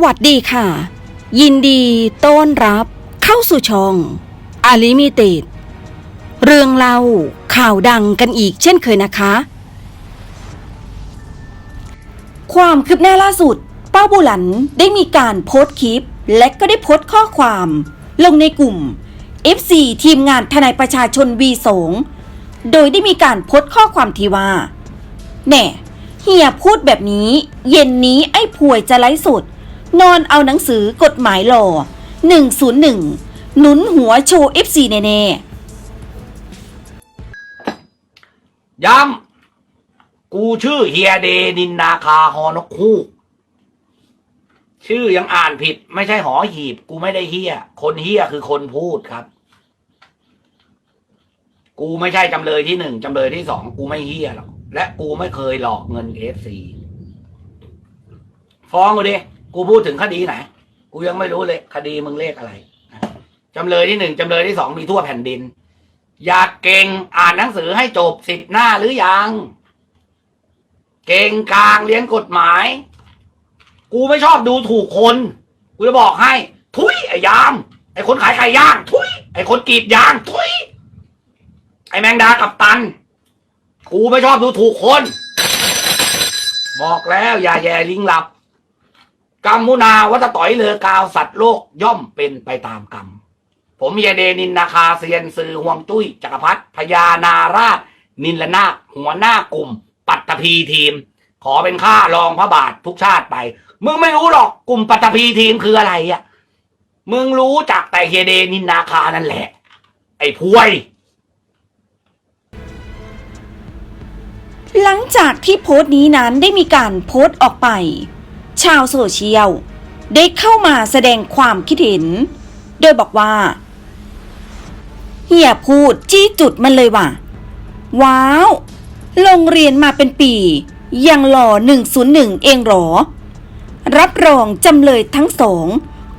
สวัสดีค่ะ ยินดีต้อนรับเข้าสู่ช่องอาลิมิเต็ดเรื่องเล่าข่าวดังกันอีกเช่นเคยนะคะ ความคืบหน้าล่าสุดป้าบุหลันได้มีการโพสต์คลิป และก็ได้โพสต์ข้อความลงในกลุ่ม FC ทีมงานทนายประชาชน V2 โดยได้มีการโพสต์ข้อความที่ว่า แน่เฮียพูดแบบนี้ เย็นนี้ไอ้ป่วยจะไลฟ์สด นอนเอาหนังสือกฎหมายหล่อ101 หนุนหัวโชว์ FC แน่ย้ำกูชื่อเฮียเดนินนาคาฮอนกคู่ ชื่อยังอ่านผิด ไม่ใช่หอหีบ กูไม่ได้เฮียคนเฮียคือคนพูดครับ กูไม่ใช่จำเลยที่หนึ่งจำเลยที่สองกูไม่เฮียหรอกและกูไม่เคยหลอกเงินเอฟซีฟ้องกูดิ กูพูดถึงคดีไหน กูยังไม่รู้เลย คดีมึงเลขอะไรจำเลยที่หนึ่งจำเลยที่สองมีทั่วแผ่นดิน อยากเก่งอ่านหนังสือให้จบสิบหน้าหรือยัง เก่งกลางเรียนกฎหมาย กูไม่ชอบดูถูกคน กูจะบอกให้ ทุยไอ้ยาม ไอ้คนขายไก่ย่าง ทุยไอ้คนกรีดยาง ทุยไอ้แมงดากับตัน กูไม่ชอบดูถูกคน บอกแล้วอย่าแย่ลิงหลับ กรรมมุนาวัตต่อยเลือกาวสัตว์โลกย่อมเป็นไปตามกรรม ผมเยเดนินนาคาเซียนซือห่วงจุ้ยจักรพัฒพญานาราช นินละนาคหัวหน้ากลุ่ม ปัตตภีทีม ขอเป็นข้ารองพระบาททุกชาติไป มึงไม่รู้หรอกกลุ่มปัตตภีทีมคืออะไรอะ มึงรู้จักแต่เฮเดนินนาคานั่นแหละ ไอ้พวยหลังจากที่โพสต์นี้นั้นได้มีการโพสต์ออกไป ชาวโซเชียล ได้เข้ามาแสดงความคิดเห็น โดยบอกว่า เฮียพูดจี้จุดมันเลยว่ะ ว้าว โรงเรียนมาเป็นปี ยังหล่อ 101 เองหรอ รับรองจำเลยทั้งสอง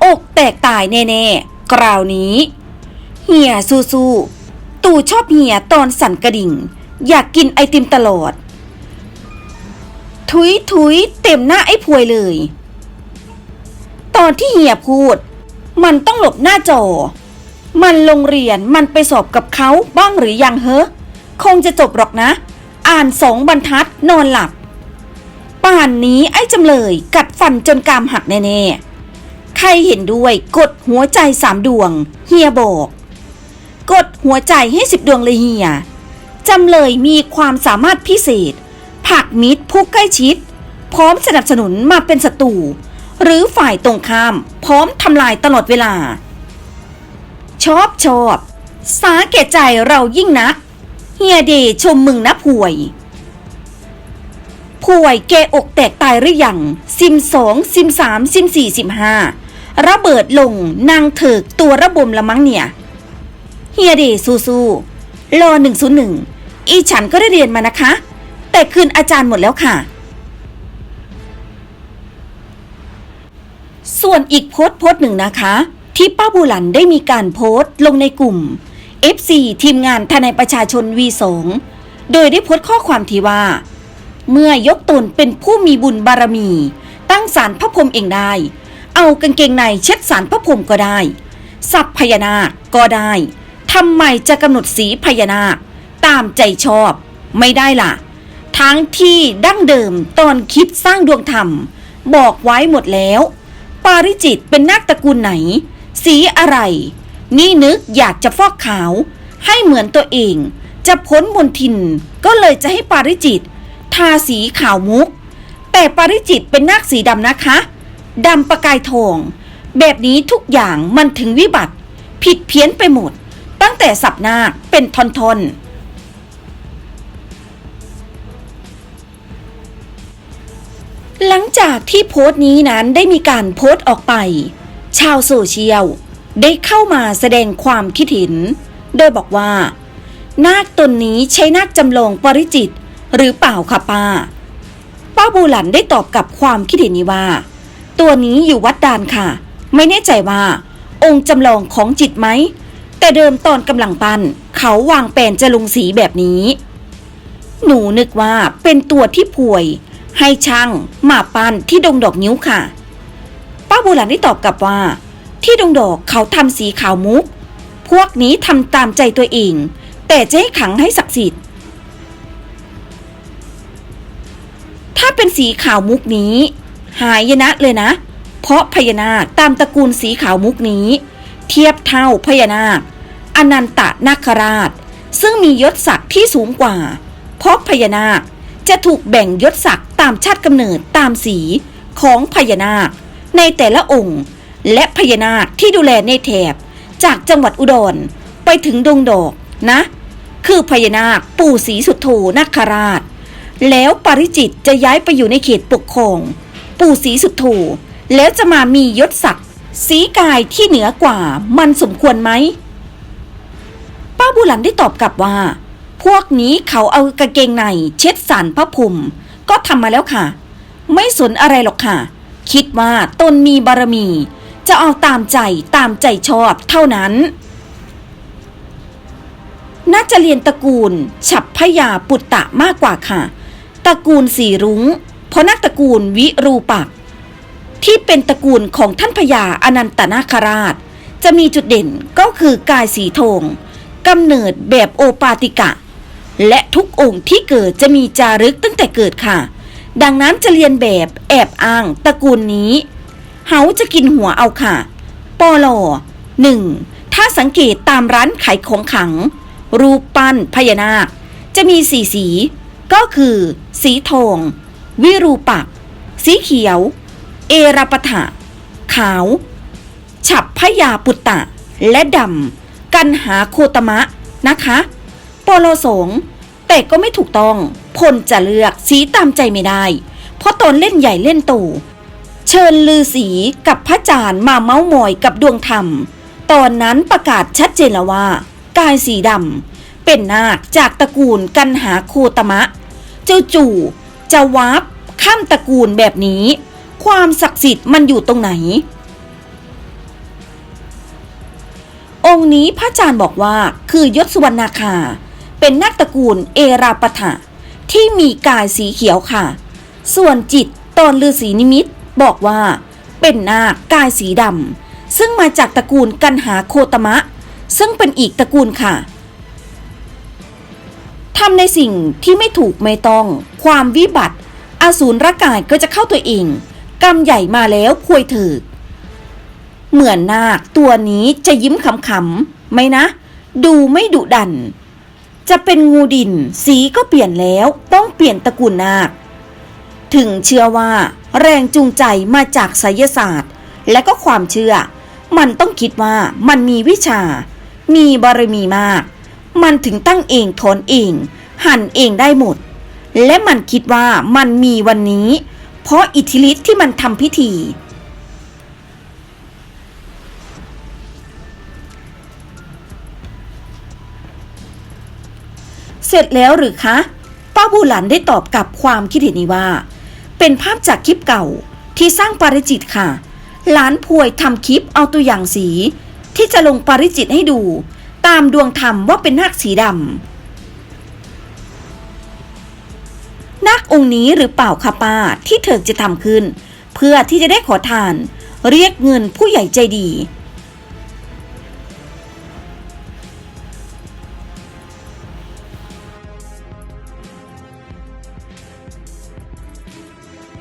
อกแตกตายแน่ๆกลาวนี้ เฮียสู้ๆตู่ชอบเฮียตอนสั่นกระดิ่ง อยากกินไอติมตลอด ทุยทุยเต็มหน้าไอ้พวยเลย ตอนที่เฮียพูด มันต้องหลบหน้าจอ มันโรงเรียนมันไปสอบกับเขาบ้างหรือยังเฮ้อคงจะจบหรอกนะ อ่านสองบรรทัดนอนหลับ ป่านนี้ไอ้จำเลยกัดฟันจนกรามหักแน่ๆ ใครเห็นด้วยกดหัวใจสามดวง เฮียบอก กดหัวใจให้สิบดวงเลยเฮียจำเลยมีความสามารถพิเศษ ผักมิตรผู้ใกล้ชิด พร้อมสนับสนุนมาเป็นศัตรูหรือฝ่ายตรงข้าม พร้อมทำลายตลอดเวลา ชอบชอบ สาแก่ใจเรายิ่งนัก เฮียเดชมมึงนะผ่วยผ่วยแกอกแตกตายหรือยังซิมสองซิมสามซิมสี่ซิมห้าระเบิดลงนางเถิกตัวระบมละมั้งเนี่ย เฮียเดสู้ๆรอหนึ่งศูนย์หนึ่งอีฉันก็ได้เรียนมานะคะ แต่คืนอาจารย์หมดแล้วค่ะ ส่วนอีกโพสต์โพสต์หนึ่งนะคะ ที่ป้าบูหลันได้มีการโพสต์ลงในกลุ่ม FC ทีมงานทนายประชาชน V2 โดยได้โพสต์ข้อความที่ว่า เมื่อยกตนเป็นผู้มีบุญบารมี ตั้งสารพระพรมเองได้ เอากางเกงในเช็ดสารพระพรมก็ได้ สับพญานาคก็ได้ทำไมจะกำหนดสีพญานาค ตามใจชอบ ไม่ได้ล่ะ ทั้งที่ดั้งเดิมตอนคิดสร้างดวงธรรม บอกไว้หมดแล้ว ปาริจิตเป็นนาคตระกูลไหน สีอะไร นี่นึกอยากจะฟอกขาว ให้เหมือนตัวเอง จะพ้นมนทินก็เลยจะให้ปาริจิต ทาสีขาวมุก แต่ปาริจิตเป็นนาคสีดำนะคะดำประกายทอง แบบนี้ทุกอย่างมันถึงวิบัติ ผิดเพี้ยนไปหมด ตั้งแต่สับนาคเป็นทอนๆ หลังจากที่โพสต์นี้นั้นได้มีการโพสต์ออกไป ชาวโซเชียลได้เข้ามาแสดงความคิดเห็น โดยบอกว่า นาคตนนี้ใช้นาคจำลองปริจิต หรือเปล่าคะป้า ป้าบูหลันได้ตอบกับความคิดเห็นนี้ว่า ตัวนี้อยู่วัดดานค่ะ ไม่แน่ใจว่า องค์จำลองของจิตไหม แต่เดิมตอนกำลังปั้นเขาวางแปลนจะลงสีแบบนี้ หนูนึกว่าเป็นตัวที่ป่วย ให้ช่างมาปั้นที่ดงดอกนิ้วค่ะบูหลันได้ตอบกลับว่า ที่ดงดอกเขาทำสีขาวมุก พวกนี้ทำตามใจตัวเอง แต่จะให้ขังให้ศักดิ์สิทธิ์ ถ้าเป็นสีขาวมุกนี้ หายนะเลยนะ เพราะพญานาคตามตระกูลสีขาวมุกนี้ เทียบเท่าพญานาคอนันตนาคราช ซึ่งมียศศักดิ์ที่สูงกว่า เพราะพญานาคจะถูกแบ่งยศศักดิ์ ตามชาติกำเนิดตามสีของพญานาค ในแต่ละองค์ และพญานาคที่ดูแลในแถบ จากจังหวัดอุดรไปถึงดงดอกนะ คือพญานาคปู่ศรีสุโธนาคราช แล้วปริจิตจะย้ายไปอยู่ในเขตปกครอง ปู่ศรีสุโธแล้วจะมามียศศักดิ์สีกายที่เหนือกว่ามันสมควรไหมป้าบุหลันได้ตอบกลับว่า พวกนี้เขาเอากางเกงในเช็ดสารพระพรหม ก็ทำมาแล้วค่ะ ไม่สนอะไรหรอกค่ะ คิดว่าตนมีบารมี จะเอาตามใจตามใจชอบเท่านั้น น่าจะเรียนตระกูล ฉับพยาปุตตะมากกว่าค่ะ ตระกูลสีรุง้ง เพราะนักตระกูลวิรูปักษ์ที่เป็นตระกูลของท่านพญาอนันตนาคราช จะมีจุดเด่นก็คือกายสีทองกำเนิดแบบโอปาติกะ และทุกองค์ที่เกิดจะมีจารึกตั้งแต่เกิดค่ะ ดังนั้นจะเรียนแบบแอบอ้างตระกูลนี้ เฮาจะกินหัวเอาค่ะ ปอลอหนึ่งถ้าสังเกตตามร้านขายของขัง รูปปั้นพญานาค จะมีสีสี ก็คือ สีทอง วิรูปักษ์สีเขียว เอราปถะ ขาว ฉับพยาปุตตะ และดำ กันหาโคตมะนะคะ ปโลสงแต่ก็ไม่ถูกต้อง พลจะเลือกสีตามใจไม่ได้ เพราะตนเล่นใหญ่เล่นโตเชิญลือสีกับพระจานทร์มาเมาส์มอยกับดวงธรรม ตอนนั้นประกาศชัดเจนแล้วว่า กายสีดำเป็นนาคจากตระกูลกันหาโคตมะ เจ้าจู่จะวาบข้ามตระกูลแบบนี้ ความศักดิ์สิทธิ์มันอยู่ตรงไหน องค์นี้พระอาจารย์บอกว่าคือยศสุวรรณาคา เป็นนักตระกูลเอราปะทะที่มีกายสีเขียวค่ะ ส่วนจิตตอนฤาษีนิมิตบอกว่า เป็นนาคกายสีดำซึ่งมาจากตระกูลกันหาโคตมะ ซึ่งเป็นอีกตระกูลค่ะทำในสิ่งที่ไม่ถูกไม่ต้อง ความวิบัติ อสูรร่างกายก็จะเข้าตัวเอง กรรมใหญ่มาแล้วควยถือเหมือนนาคตัวนี้จะยิ้มขำๆไหมนะ ดูไม่ดุดัน จะเป็นงูดิน สีก็เปลี่ยนแล้วต้องเปลี่ยนตระกูลนาคถึงเชื่อว่า แรงจูงใจมาจากไสยศาสตร์ และก็ความเชื่อ มันต้องคิดว่ามันมีวิชา มีบารมีมาก มันถึงตั้งเองถอนเอง หั่นเองได้หมด และมันคิดว่ามันมีวันนี้ เพราะอิทธิฤทธิ์ที่มันทำพิธี เสร็จแล้วหรือคะ ป้าบูหลันได้ตอบกับความคิดเห็นนี้ว่า เป็นภาพจากคลิปเก่าที่สร้างปาริจิตค่ะ หลานพวยทำคลิปเอาตัวอย่างสี ที่จะลงปาริจิตให้ดู ตามดวงธรรมว่าเป็นนาคสีดำนาคองค์นี้หรือเปล่าคะป้าที่เธอจะทำขึ้น เพื่อที่จะได้ขอทาน เรียกเงินผู้ใหญ่ใจดี